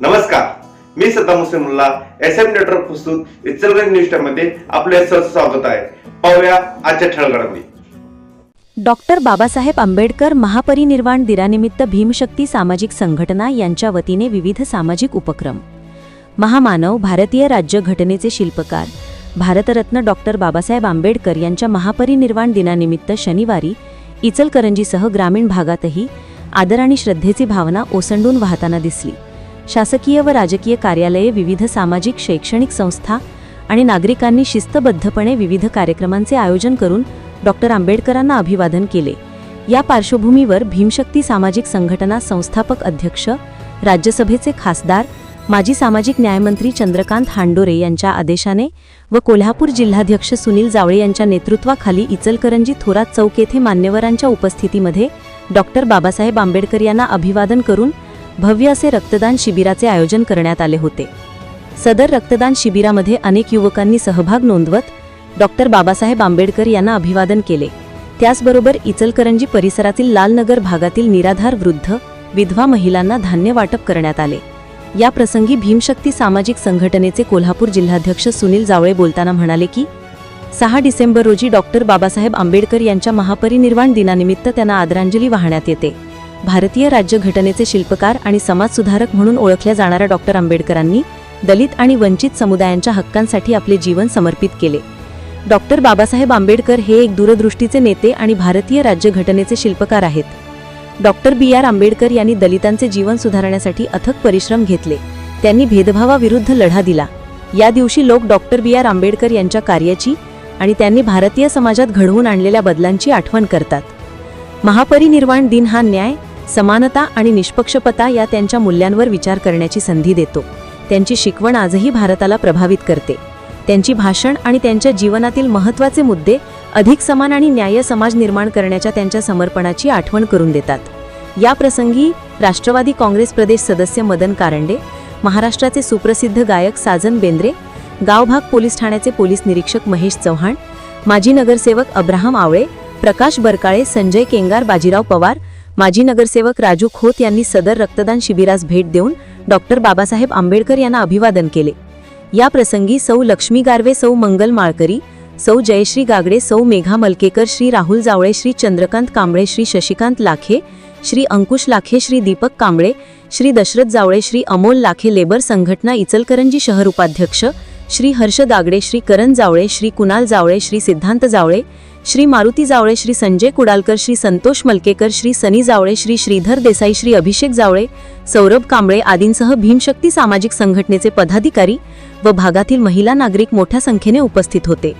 नमस्कार. मी Saddam Hussain S M network प्रस्तुत इचलगंज न्यूजमध्ये आपले स्वागत आहे. पाहूया आजच्या ठळगडामध्ये डॉक्टर बाबासाहेब आंबेडकर महापरिनिर्वाण दिनानिमित्त भीमशक्ती सामाजिक संघटना यांच्या वतीने विविध सामाजिक उपक्रम. महामानव भारतीय राज्यघटनेचे शिल्पकार भारतरत्न डॉक्टर बाबासाहेब आंबेडकर यांच्या महापरिनिर्वाण दिनानिमित्त शनिवारी इचलकरंजीसह ग्रामीण भागातही आदर आणि श्रद्धेची भावना ओसंडून वाहताना दिसली. शासकीय व राजकीय कार्यालये विविध सामाजिक शैक्षणिक संस्था आणि नागरिकांनी शिस्तबद्धपणे विविध कार्यक्रमांचे आयोजन करून डॉक्टर आंबेडकरांना अभिवादन केले. या पार्श्वभूमीवर भीमशक्ती सामाजिक संघटना संस्थापक अध्यक्ष राज्यसभेचे खासदार माजी सामाजिक न्यायमंत्री चंद्रकांत हांडोरे यांच्या आदेशाने व कोल्हापूर जिल्हाध्यक्ष सुनील जावळे यांच्या नेतृत्वाखाली इचलकरंजी थोरात चौक येथे मान्यवरांच्या उपस्थितीमध्ये डॉक्टर बाबासाहेब आंबेडकर यांना अभिवादन करून भव्य असे रक्तदान शिबिराचे आयोजन करण्यात आले होते. सदर रक्तदान शिबिरामध्ये अनेक युवकांनी सहभाग नोंदवत डॉक्टर बाबासाहेब आंबेडकर यांना अभिवादन केले. त्याचबरोबर इचलकरंजी परिसरातील लालनगर भागातील निराधार वृद्ध विधवा महिलांना धान्य वाटप करण्यात आले. या प्रसंगी भीमशक्ती सामाजिक संघटनेचे कोल्हापूर जिल्हाध्यक्ष सुनील जावळे बोलताना म्हणाले की सहा डिसेंबर रोजी डॉक्टर बाबासाहेब आंबेडकर यांच्या महापरिनिर्वाण दिनानिमित्त त्यांना आदरांजली वाहण्यात येते. भारतीय राज्यघटनेचे शिल्पकार आणि समाजसुधारक म्हणून ओळखल्या जाणाऱ्या डॉक्टर आंबेडकरांनी दलित आणि वंचित समुदायांच्या हक्कांसाठी आपले जीवन समर्पित केले. डॉक्टर बाबासाहेब आंबेडकर हे एक दूरदृष्टीचे नेते आणि भारतीय राज्यघटनेचे शिल्पकार आहेत. डॉक्टर बी. आर. आंबेडकर यांनी दलितांचे जीवन सुधारण्यासाठी अथक परिश्रम घेतले. त्यांनी भेदभावाविरुद्ध लढा दिला. या दिवशी लोक डॉक्टर बी. आर. आंबेडकर यांच्या कार्याची आणि त्यांनी भारतीय समाजात घडवून आणलेल्या बदलांची आठवण करतात. महापरिनिर्वाण दिन हा न्याय समानता आणि निष्पक्षपता या त्यांच्या मूल्यांवर विचार करण्याची संधी देतो. त्यांची शिकवण आजही भारताला प्रभावित करते. त्यांची भाषण आणि त्यांच्या जीवनातील महत्त्वाचे मुद्दे अधिक समान आणि न्याय समाज निर्माण करण्याच्या त्यांच्या समर्पणाची आठवण करून देतात. या प्रसंगी राष्ट्रवादी काँग्रेस प्रदेश सदस्य मदन कारंडे महाराष्ट्राचे सुप्रसिद्ध गायक साजन बेंद्रे गावभाग पोलीस ठाण्याचे पोलीस निरीक्षक महेश चव्हाण माजी नगरसेवक अब्राहम आवळे प्रकाश बरकाळे संजय केंगार बाजीराव पवार माजी नगरसेवक राजू खोत यांनी सदर रक्तदान शिबिरास भेट देऊन डॉक्टर बाबासाहेब आंबेडकर यांना अभिवादन केले. या प्रसंगी सौ लक्ष्मी गारवे सौ मंगल माळकरी सौ जयश्री गागडे सौ मेघा मलकेकर श्री राहुल जावळे श्री चंद्रकांत कांबळे श्री शशिकांत लाखे श्री अंकुश लाखे श्री दीपक कांबळे श्री दशरथ जावळे श्री अमोल लाखे लेबर संघटना इचलकरंजी शहर उपाध्यक्ष श्री हर्ष दागडे श्री करण जावळे श्री कुणाल जावळे श्री सिद्धांत जावळे श्री मारुती जावळे श्री संजय कुडालकर श्री संतोष मलकेकर श्री सनी जावळे श्री श्रीधर देसाई श्री अभिषेक जावळे सौरभ कांबळे आदींसह भीमशक्ती सामाजिक संघटनेचे पदाधिकारी व भागातील महिला नागरिक मोठ्या संख्येने उपस्थित होते.